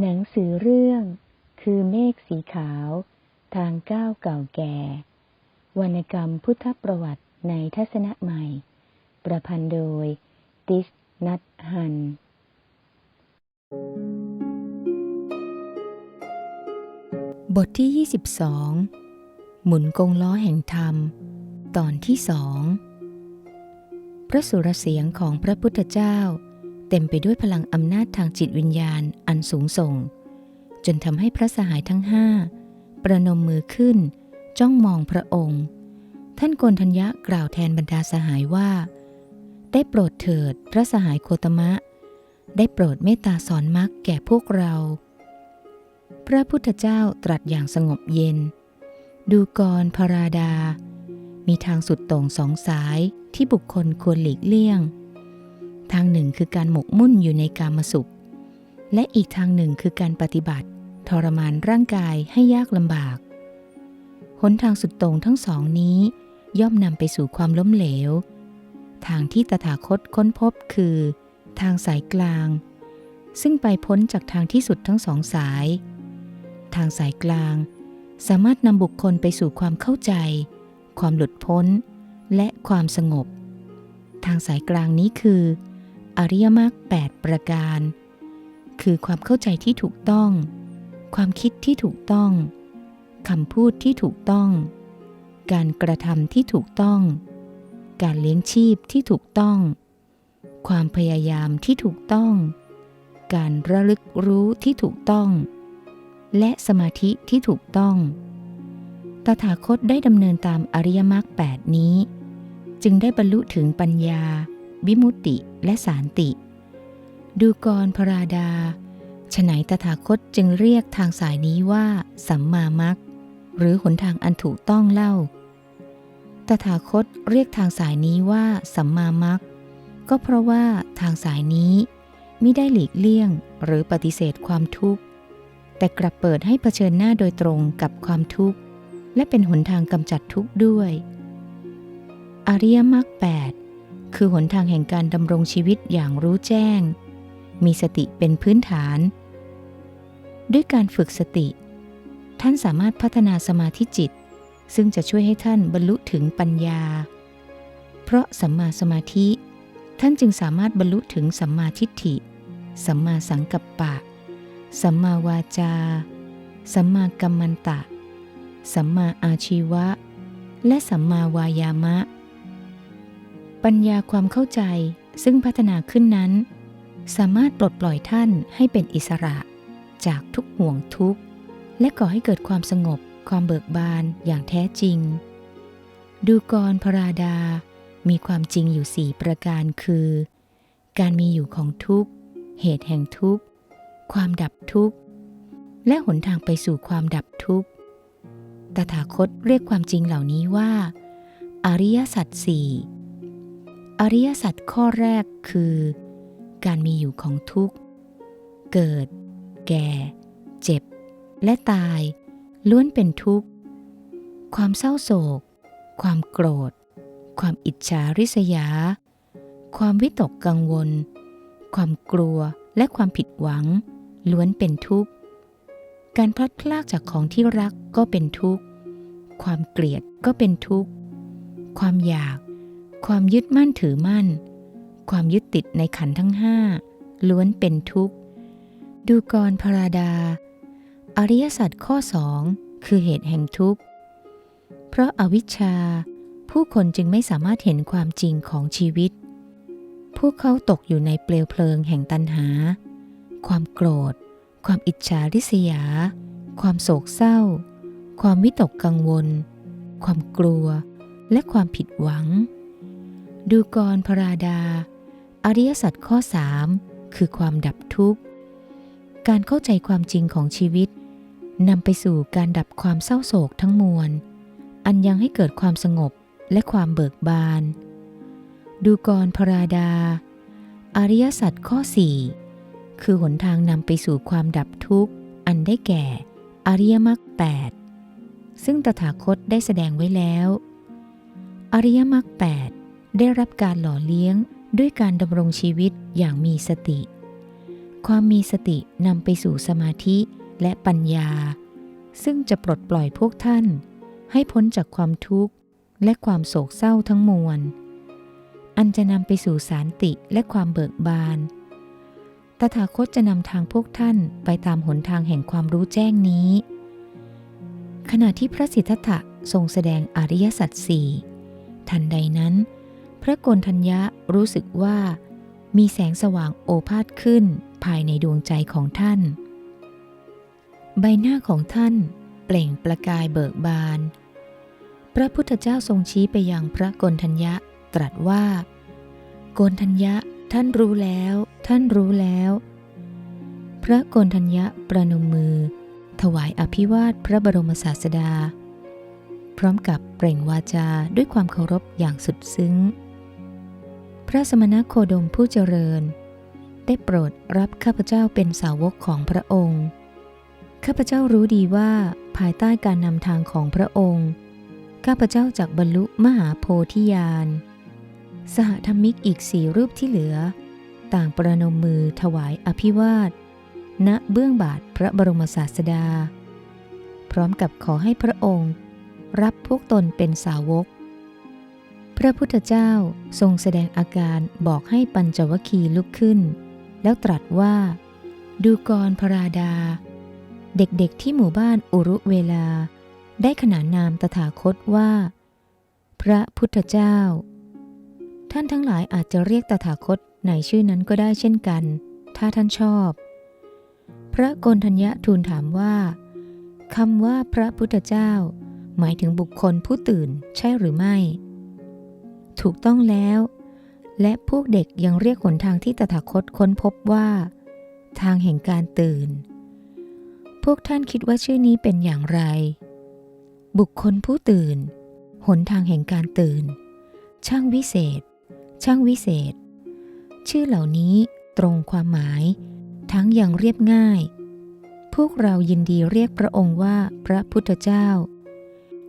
หนังสือเรื่อง คือเมฆสีขาว ทางก้าวเก่าแก่ วรรณกรรมพุทธประวัติในทัศนะใหม่ ประพันธ์โดย ติสนัทฮัน บทที่ 22 หมุนกงล้อแห่งธรรม ตอนที่สอง พระสุรเสียงของพระพุทธเจ้า เต็มไปด้วยพลังอำนาจทางจิตวิญญาณอันสูงส่ง จนทำให้พระสหายทั้งห้าประนมมือขึ้น จ้องมองพระองค์ ท่านโกนทัญญะกล่าวแทนบรรดาสหายว่า ได้โปรดเถิดพระสหายโคตมะ ได้โปรดเมตตาสอนมรรคแก่พวกเรา พระพุทธเจ้าตรัสอย่างสงบเย็น ดูกรพราดา มีทางสุดต่งสองสายที่บุคคลควรหลีกเลี่ยง ทางหนึ่งคือการหมกมุ่นอยู่ในกามสุข และอีกทางหนึ่งคือการปฏิบัติ ทรมานร่างกายให้ยากลำบาก หนทางสุดโต่งทั้งสองนี้ ย่อมนำไปสู่ความล้มเหลว ทางที่ตถาคตค้นพบคือ ทางสายกลาง ซึ่งไปพ้นจากทางที่สุดทั้งสองสาย ทางสายกลาง สามารถนำบุคคลไปสู่ความเข้าใจ ความหลุดพ้น และความสงบ ทางสายกลางนี้คือ อริยมรรค8ประการ คือความเข้าใจที่ถูกต้อง ความคิดที่ถูกต้องคำพูดที่ถูกต้อง การกระทำที่ถูกต้อง การเลี้ยงชีพที่ถูกต้อง ความพยายามที่ถูกต้อง การระลึกรู้ที่ถูกต้อง และสมาธิที่ถูกต้อง ตถาคตได้ดำเนินตามอริยมรรคแปดนี้ จึงได้บรรลุถึงปัญญา วิมุตติและสานติ ดูกรพราดาฉไหนตถาคตจึงเรียกทางสายนี้ว่า สัมมามัคหรือหนทางอันถูกต้องเล่า ตถาคตเรียกทางสายนี้ว่า สัมมามัคก็เพราะว่าทางสายนี้มิได้หลีกเลี่ยงหรือปฏิเสธความทุกข์ แต่กลับเปิดให้เผชิญหน้าโดยตรงกับความทุกข์ และเป็นหนทางกำจัดทุกข์ด้วย อริยมรรคแปด คือหนทางแห่งการดำรงชีวิตอย่างรู้แจ้ง มีสติเป็นพื้นฐาน ด้วยการฝึกสติ ท่านสามารถพัฒนาสมาธิจิต ซึ่งจะช่วยให้ท่านบรรลุถึงปัญญา เพราะสัมมาสมาธิ ท่านจึงสามารถบรรลุถึงสัมมาทิฏฐิ สัมมาสังกัปปะ สัมมาวาจา สัมมากัมมันตะ สัมมาอาชีวะ และสัมมาวายามะ ปัญญาความเข้าใจซึ่งพัฒนาขึ้นนั้น สามารถปลดปล่อยท่านให้เป็นอิสระ จากทุกห่วงทุกข์ และก่อให้เกิดความสงบความเบิกบานอย่างแท้จริง ดูกรพราดา มีความจริงอยู่สี่ประการคือ การมีอยู่ของทุกข์ เหตุแห่งทุกข์ ความดับทุกข์ และหนทางไปสู่ความดับทุกข์ ตถาคตเรียกความจริงเหล่านี้ว่า อริยสัจสี่ อริยสัจข้อแรกคือ การมีอยู่ของทุกข์ เกิด แก่ เจ็บ และตาย ล้วนเป็นทุกข์ ความเศร้าโศก ความโกรธ ความอิจฉาริษยา ความวิตกกังวล ความกลัวและความผิดหวัง ล้วนเป็นทุกข์ การพลัดพรากจากของที่รักก็เป็นทุกข์ ความเกลียดก็เป็นทุกข์ ความอยาก ความยึดมั่นถือมั่น ความยึดติดในขันทั้งห้าล้วนเป็นทุกข์ ดูกรพราดา อริยสัจข้อสองคือเหตุแห่งทุกข์ เพราะอาวิชชา ผู้คนจึงไม่สามารถเห็นความจริงของชีวิต พวกเขาตกอยู่ในเปลวเพลิงแห่งตัณหา ความโกรธ ความอิจฉาริษยา ความโศกเศร้า ความวิตกกังวล ความกลัว และความผิดหวัง ดูกรพราดา อริยสัจข้อสามคือความดับทุกข์ การเข้าใจความจริงของชีวิตนำไปสู่การดับความเศร้าโศกทั้งมวล อันยังให้เกิดความสงบและความเบิกบาน ดูกรพราดา อริยสัจข้อสี่คือหนทางนำไปสู่ความดับทุกข์ อันได้แก่ อริยมรรคแปดซึ่งตถาคตได้แสดงไว้แล้ว อริยมรรคแปด ได้รับการหล่อเลี้ยงด้วยการดำรงชีวิตอย่างมีสติ ความมีสตินำไปสู่สมาธิและปัญญา ซึ่งจะปลดปล่อยพวกท่าน ให้พ้นจากความทุกข์และความโศกเศร้าทั้งมวล อันจะนำไปสู่สารติและความเบิกบาน ตถาคตจะนำทางพวกท่านไปตามหนทางแห่งความรู้แจ้งนี้ ขณะที่พระสิทธัตถะทรงแสดงอริยสัจสี่ทันใดนั้น ระโกนทัญญะรู้สึกว่ามีแสงสว่างโอภาษขึ้นภายในดวงใจของท่าน ใบหน้าของท่านเปล่งประกายเบิกบาน พระพุทธเจ้าทรงชี้ไปยังพระโกนทัญญะตรัสว่า โกนทัญญะท่านรู้แล้ว ท่านรู้แล้ว พระโกนทัญญะประนมมือ ถวายอภิวาทพระบรมศาสดา พร้อมกับเปล่งวาจาด้วยความเคารพอย่างสุดซึ้ง ระสมณโคดมผู้เจริญ ได้โปรดรับข้าพเจ้าเป็นสาวกของพระองค์ ข้าพเจ้ารู้ดีว่าภายใต้การนำทางของพระองค์ ข้าพเจ้าจากบรรลุมหาโพธิญาณ สหธรรมิกอีกสี่รูปที่เหลือ ต่างประนมมือถวายอภิวาท ณเบื้องบาทพระบรมศาสดา พร้อมกับขอให้พระองค์ รับพวกตนเป็นสาวก พระพุทธเจ้าทรงแสดงอาการบอกให้ปัญจวคีลุกขึ้น แล้วตรัสว่า ดูกรพราดา เด็กๆที่หมู่บ้านอุรุเวลา ได้ขนานนามตถาคตว่า พระพุทธเจ้า ท่านทั้งหลายอาจจะเรียกตถาคตในชื่อนั้นก็ได้เช่นกัน ถ้าท่านชอบ พระโกนทัญญะทูลถามว่าคำว่าพระพุทธเจ้า หมายถึงบุคคลผู้ตื่นใช่หรือไม่ ถูกต้องแล้ว และพวกเด็กยังเรียกหนทางที่ตถาคตค้นพบว่า ทางแห่งการตื่น พวกท่านคิดว่าชื่อนี้เป็นอย่างไร บุคคลผู้ตื่น หนทางแห่งการตื่น ช่างวิเศษ ช่างวิเศษ ชื่อเหล่านี้ตรงความหมาย ทั้งยังเรียบง่าย พวกเรายินดีเรียกพระองค์ว่าพระพุทธเจ้า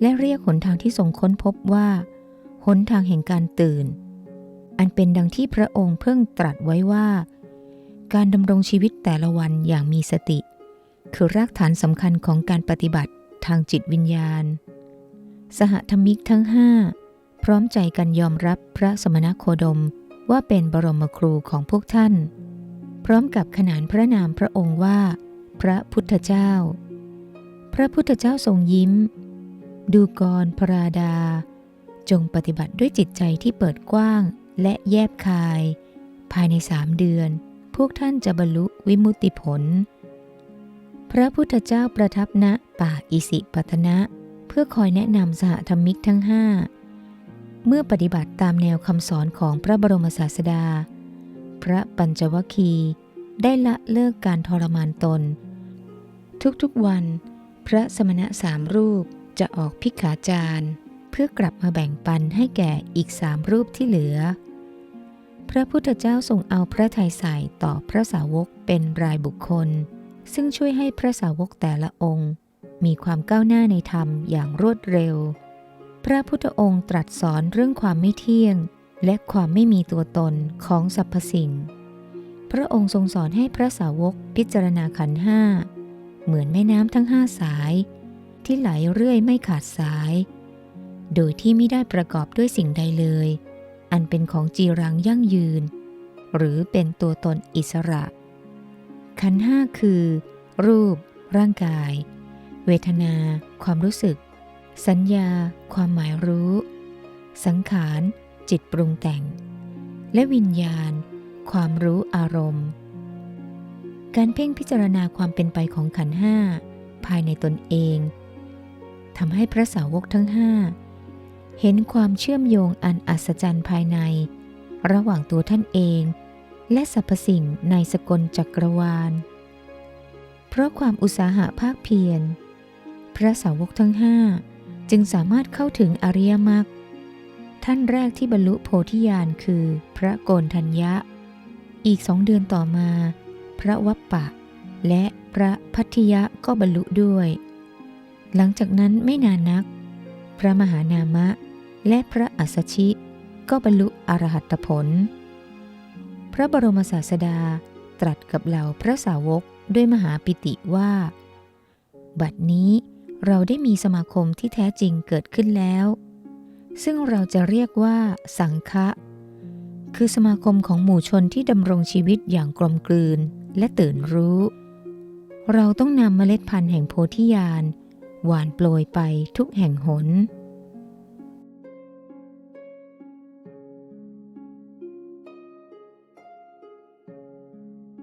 และเรียกหนทางที่ทรงค้นพบว่า หนทางแห่งการตื่น อันเป็นดังที่พระองค์เพิ่งตรัสไว้ว่า การดำรงชีวิตแต่ละวันอย่างมีสติ คือรากฐานสำคัญของการปฏิบัติทางจิตวิญญาณ สหธรรมิกทั้งห้าพร้อมใจกันยอมรับพระสมณโคดมว่าเป็นบรมครูของพวกท่าน พร้อมกับขนานพระนามพระองค์ว่า พระพุทธเจ้า พระพุทธเจ้าทรงยิ้ม ดูกรพราดา จงปฏิบัติด้วยจิตใจที่เปิดกว้างและแยบคาย ภายในสามเดือน พวกท่านจะบรรลุวิมุตติผล พระพุทธเจ้าประทับณป่าอิสิปตนะ เพื่อคอยแนะนำสหธรรมิกทั้งห้าเมื่อปฏิบัติตามแนวคำสอนของพระบรมศาสดา พระปัญจวคีได้ละเลิกการทรมานตน ทุกๆวัน พระสมณะสามรูปจะออกพิกขาจารย์ เพื่อกลับมาแบ่งปันให้แก่อีกสามรูปที่เหลือ พระพุทธเจ้าทรงเอาพระทัยใส่ต่อพระสาวกเป็นรายบุคคล ซึ่งช่วยให้พระสาวกแต่ละองค์ มีความก้าวหน้าในธรรมอย่างรวดเร็ว พระพุทธองค์ตรัสสอนเรื่องความไม่เที่ยง และความไม่มีตัวตนของสรรพสิ่ง พระองค์ทรงสอนให้พระสาวกพิจารณาขันห้าเหมือนแม่น้ำทั้งห้าสาย ที่ไหลเรื่อยไม่ขาดสาย โดยที่ไม่ได้ประกอบด้วยสิ่งใดเลย อันเป็นของจีรังยั่งยืน หรือเป็นตัวตนอิสระ ขันห้าคือ รูป ร่างกาย เวทนา ความรู้สึก สัญญา ความหมายรู้ สังขาร จิตปรุงแต่ง และวิญญาณ ความรู้อารมณ์ การเพ่งพิจารณาความเป็นไปของขันห้าภายในตนเองทำให้พระสาวกทั้งห้า เห็นความเชื่อมโยงอันอัศจรรย์ภายใน ระหว่างตัวท่านเอง และสรรพสิ่งในสกลจักรวาล เพราะความอุตสาหะภาคเพียร พระสาวกทั้งห้าจึงสามารถเข้าถึงอริยมรรคท่านแรกที่บรรลุโพธิญาณคือพระโกนทัญญะ อีกสองเดือนต่อมา พระวัปปะ และพระพัทธยะก็บรรลุด้วย หลังจากนั้นไม่นานนัก พระมหานามะ และพระอัสสชิก็บรรลุอรหัตผล พระบรมศาสดาตรัสกับเหล่าพระสาวกด้วยมหาปิติว่า บัดนี้เราได้มีสมาคมที่แท้จริงเกิดขึ้นแล้ว ซึ่งเราจะเรียกว่าสังฆะคือสมาคมของหมู่ชนที่ดำรงชีวิตอย่างกลมกลืนและตื่นรู้ เราต้องนำเมล็ดพันธุ์แห่งโพธิญาณหวานโปรยไปทุกแห่งหน